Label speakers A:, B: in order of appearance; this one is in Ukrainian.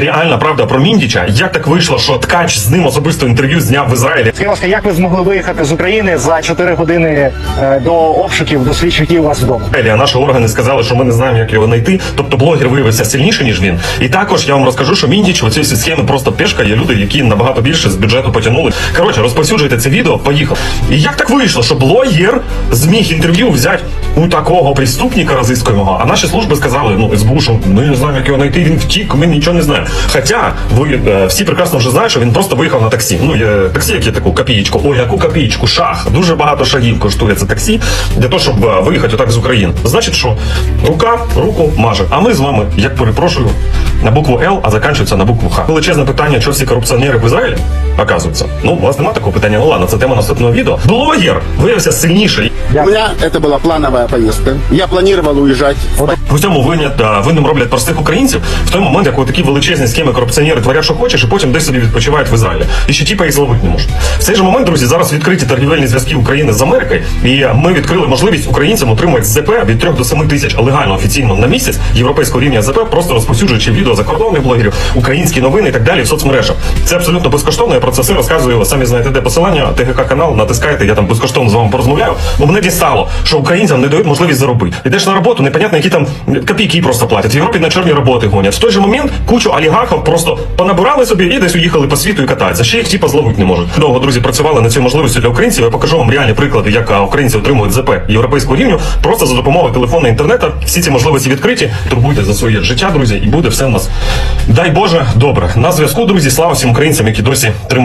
A: реальна правда про Міндіча? Як так вийшло, що ткач з ним особисто інтерв'ю зняв в Ізраїлі?
B: Скажіть, ласка, як ви змогли виїхати з України за 4 години е, до обшуків, до слідчих дій у вас вдома?
A: А наші органи сказали, що ми не знаємо, як його знайти. Тобто блогер виявився сильніше, ніж він. І також я вам розкажу, що Міндіч в цій схемі просто пешка. Є люди, які набагато більше з бюджету потягнули. Коротше, розповсюджуйте це відео. Поїхав. І як так вийшло, що блогер зміг інтерв'ю взяти у такого преступника розыскуємого, а наші служби сказали, ну СБУ, що ми не знаємо, як його знайти. Він втік, ми нічого не знаємо. Хоча ви е, всі прекрасно вже знають, що він просто виїхав на таксі. Ну є таксі, яке таку копієчку. Ой, яку копієчку, шах. Дуже багато шагів коштує це таксі для того, щоб е, виїхати отак з України. Значить, що рука руку маже. А ми з вами, як перепрошую, на букву Л, а заканчується на букву Х. Величезне питання, що всі корупціонери в Ізраїлі оказуються. Ну, у вас немає такого питання. Ну ладно, це тема наступного відео. Блогер виявився сильніший.
C: У меня это была плановая поездка. Я планировал уезжать в
A: цьому винят е, винним роблять простих українців в той момент, як такі величезні схеми корупціонери творять, що хочеш, і потім десь собі відпочивають в Ізраїлі. І ще тіпа і зловити не можуть. В цей же момент, друзі, зараз відкриті торгівельні зв'язки України з Америкою, і ми відкрили можливість українцям отримати ЗП від 3 до 7 тисяч легально офіційно на місяць європейського рівня ЗП, просто розповсюджуючи відео закордонних блогерів, українські новини і так далі в соцмережах. Це абсолютно безкоштовно. Я про це все розказую. Самі знаєте, де посилання, ТГК канал, натискайте, я там безкоштовно з вами порозмовляю. Бо мене дістало, що українцям не дають можливість заробити. Ідеш на роботу, непонятно, які там копійки просто платять. В Європі на чорні роботи гонять. В той же момент кучу олігархів просто понабирали собі і десь уїхали по світу і катаються. Ще їх типа зловити не можуть. Довго друзі працювали над цією можливістю для українців. Я покажу вам реальні приклади, як українці отримують ЗП європейського рівню, просто за допомогою телефону інтернету. Всі ці можливості відкриті. Турбуйте за своє життя, друзі, і буде все у нас. Дай Боже, добре. На зв'язку, друзі, слава всім українцям, які досі тримають.